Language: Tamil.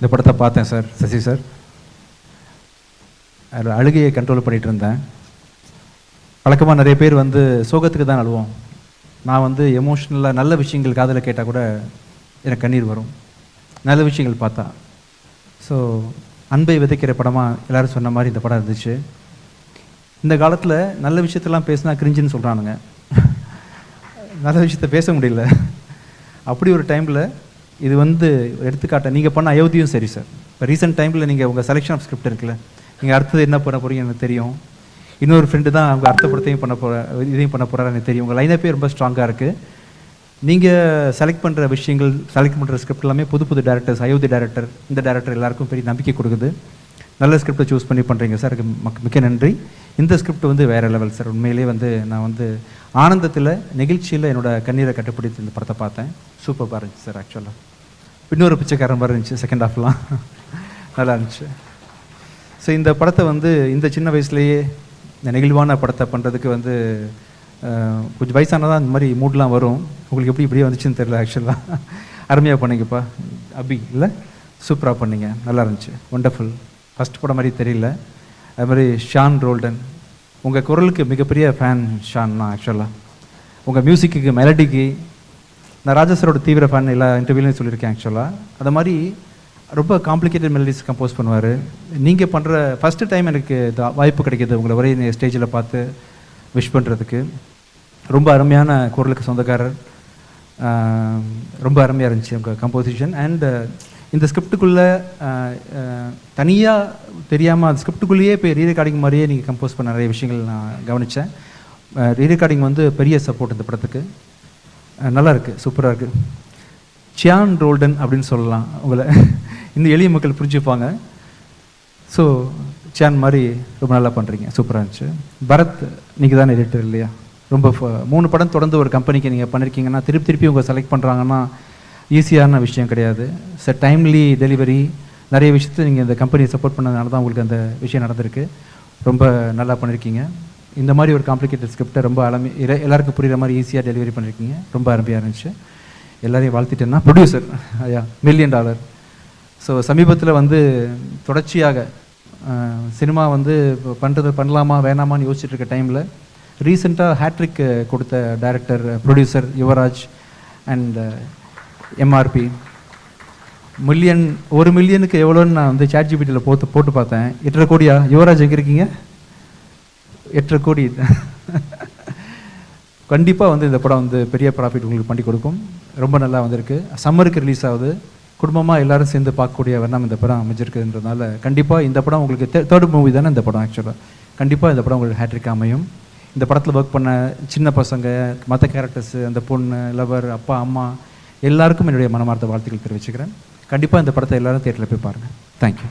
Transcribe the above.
இந்த படத்தை பார்த்தேன் சார். சசி சார். அதில் அழுகையை கண்ட்ரோல் பண்ணிட்டு இருந்தேன் வழக்கமாக நிறைய பேர் வந்து சோகத்துக்கு தான் அழுவோம். நான் வந்து எமோஷ்னலாக நல்ல விஷயங்கள் காதில் கேட்டால் கூட எனக்கு கண்ணீர் வரும். நல்ல விஷயங்கள் பார்த்தா. ஸோ அன்பை விதைக்கிற படமாக எல்லோரும் சொன்ன மாதிரி இந்த படம் இருந்துச்சு. இந்த காலத்தில் நல்ல விஷயத்தெல்லாம் பேசினா கிரிஞ்சுன்னு சொல்கிறானுங்க நல்ல விஷயத்த பேச முடியல. அப்படி ஒரு டைமில் இது வந்து எடுத்துக்காட்ட நீங்கள் பண்ண அயோத்தியும் சரி சார் இப்போ ரீசெண்ட் டைமில் நீங்கள் உங்கள் செலெக்ஷன் ஆஃப் ஸ்கிரிப்ட் இருக்குல்ல நீங்கள் அடுத்தது என்ன பண்ண போகிறீங்க எனக்கு தெரியும். இன்னொரு ஃப்ரெண்டு தான் அவங்க அடுத்த படத்தையும் பண்ண போகிற இதையும் பண்ண போகிறாரு எனக்கு தெரியும். உங்கள் லைனப்பே ரொம்ப ஸ்ட்ராங்காக இருக்குது நீங்கள் செலக்ட் பண்ணுற விஷயங்கள் செலக்ட் பண்ணுற ஸ்கிரிப்ட் எல்லாமே புது புது டேரக்டர்ஸ் அயோத்தி டேரக்டர் இந்த டேரக்டர் எல்லாருக்கும் பெரிய நம்பிக்கை கொடுக்குது. நல்ல ஸ்கிரிப்டை சூஸ் பண்ணி பண்ணுறீங்க சார் மக்- மிக்க நன்றி. இந்த ஸ்கிரிப்ட் வந்து வேறு லெவல் சார் உண்மையிலேயே வந்து நான் வந்து ஆனந்தத்தில் நெகிழ்ச்சியில் என்னோட கண்ணீரை கட்டுப்படுத்தி இந்த படத்தை பார்த்தேன். சூப்பர் பாருங்க சார் ஆக்சுவலாக இன்னொரு பிச்சைக்காரன் மாதிரி இருந்துச்சு செகண்ட் ஹாஃப்லாம் நல்லா இருந்துச்சு. ஸோ இந்த படத்தை வந்து இந்த சின்ன வயசுலேயே நெகிழ்வான படத்தை பண்ணுறதுக்கு வந்து கொஞ்சம் வயசானதான் இந்த மாதிரி மூட்லாம் வரும். உங்களுக்கு எப்படி இப்படியே வந்துச்சுன்னு தெரியல ஆக்சுவலாக அருமையாக பண்ணிங்கப்பா. அபி இல்லை? சூப்பராக பண்ணிங்க. நல்லா இருந்துச்சு. ஒண்டர்ஃபுல் ஃபஸ்ட் படம் மாதிரி தெரியல. அது மாதிரி ஷான் ரோல்டன். உங்கள் குரலுக்கு மிகப்பெரிய ஃபேன் ஷான் நான் ஆக்சுவலாக உங்கள் மியூசிக்கு மெலடிக்கு நான் ராஜா தீவிர ஃபேன் எல்லா இன்டர்வியூலையும் சொல்லியிருக்கேன் ஆக்சுவலாக அது மாதிரி ரொம்ப காம்ப்ளிகேட்டட் மெலடிஸ் கம்போஸ் பண்ணுவார். நீங்கள் பண்ணுற ஃபஸ்ட்டு டைம் எனக்கு வாய்ப்பு கிடைக்கிது உங்களை ஒரே ஸ்டேஜில் பார்த்து விஷ் பண்ணுறதுக்கு ரொம்ப அருமையான குரலுக்கு சொந்தக்காரர். ரொம்ப அருமையாக இருந்துச்சு உங்கள் கம்போசிஷன் அண்ட் இந்த ஸ்கிரிப்டுக்குள்ளே தனியாக தெரியாமல் அந்த ஸ்கிரிப்டுக்குள்ளேயே போய் ரீரெக்கார்டிங் மாதிரியே நீங்கள் கம்போஸ் பண்ண நிறைய விஷயங்கள் நான் கவனித்தேன் ரீரெக்கார்டிங் வந்து பெரிய சப்போர்ட் இந்த படத்துக்கு. நல்லா இருக்குது சூப்பராக இருக்குது சியான் ரோல்டன் அப்படின்னு சொல்லலாம் உங்களை. இந்த எளிய மக்கள் புரிஞ்சுப்பாங்க. ஸோ சியான் மாதிரி ரொம்ப நல்லா பண்ணுறீங்க சூப்பராக இருந்துச்சு. பரத் நீங்கள் தான் எடிட்டர் இல்லையா? ரொம்ப ஃப- மூணு படம் தொடர்ந்து ஒரு கம்பெனிக்கு நீங்கள் பண்ணியிருக்கீங்கன்னா திருப்பி திருப்பி உங்கள் செலக்ட் பண்ணுறாங்கன்னா ஈஸியான விஷயம் கிடையாது. ச டைம்லி டெலிவரி நிறைய விஷயத்தை நீங்கள் இந்த கம்பெனியை சப்போர்ட் பண்ணதுனால தான் உங்களுக்கு அந்த விஷயம் நடந்திருக்கு. ரொம்ப நல்லா பண்ணியிருக்கீங்க இந்த மாதிரி ஒரு காம்ப்ளிகேட்டட் ஸ்கிரிப்டை ரொம்ப அலமி எல்லாருக்கும் புரிகிற மாதிரி ஈஸியாக டெலிவரி பண்ணியிருக்கீங்க ரொம்ப அருமையாக இருந்துச்சு. எல்லாரையும் வாழ்த்திட்டேன்னா ப்ரொடியூசர் ஐயா மில்லியன் டாலர் ஸோ சமீபத்தில் வந்து தொடர்ச்சியாக சினிமா வந்து பண்ணுறது பண்ணலாமா வேணாமான்னு யோசிச்சுட்டு இருக்க டைமில் ரீசெண்டாக ஹேட்ரிக் கொடுத்த director producer Yuvraj and MRP million ஒரு மில்லியனுக்கு எவ்வளோன்னு நான் வந்து சாட்ஜிபிடியில் போட்டு போட்டு பார்த்தேன். எட்டரை கோடியா? யுவராஜ் எங்கே இருக்கீங்க? எட்டரை கோடி. கண்டிப்பாக வந்து இந்த படம் வந்து பெரிய ப்ராஃபிட் உங்களுக்கு பண்ணி கொடுக்கும். ரொம்ப நல்லா வந்திருக்கு. சம்மருக்கு ரிலீஸ் ஆகுது. குடும்பமாக எல்லாரும் சேர்ந்து பார்க்கக்கூடிய வண்ணம் இந்த படம் அமைஞ்சிருக்குன்றதுனால கண்டிப்பாக இந்த படம் உங்களுக்கு தேர்ட் மூவி தானே இந்த படம் ஆக்சுவலாக கண்டிப்பாக இந்த படம் உங்களுக்கு ஹேட்ரிக் அமையும். இந்த படத்தில் ஒர்க் பண்ண சின்ன பசங்க மற்ற கேரக்டர்ஸு அந்த பொண்ணு லவர் அப்பா அம்மா எல்லாருக்கும் என்னுடைய மனமார்ந்த வாழ்த்துக்கள் தெரிவிச்சுக்கிறேன். கண்டிப்பாக இந்த படத்தை எல்லாரும் தேட்டரில் போய் பாருங்கள் தேங்க்யூ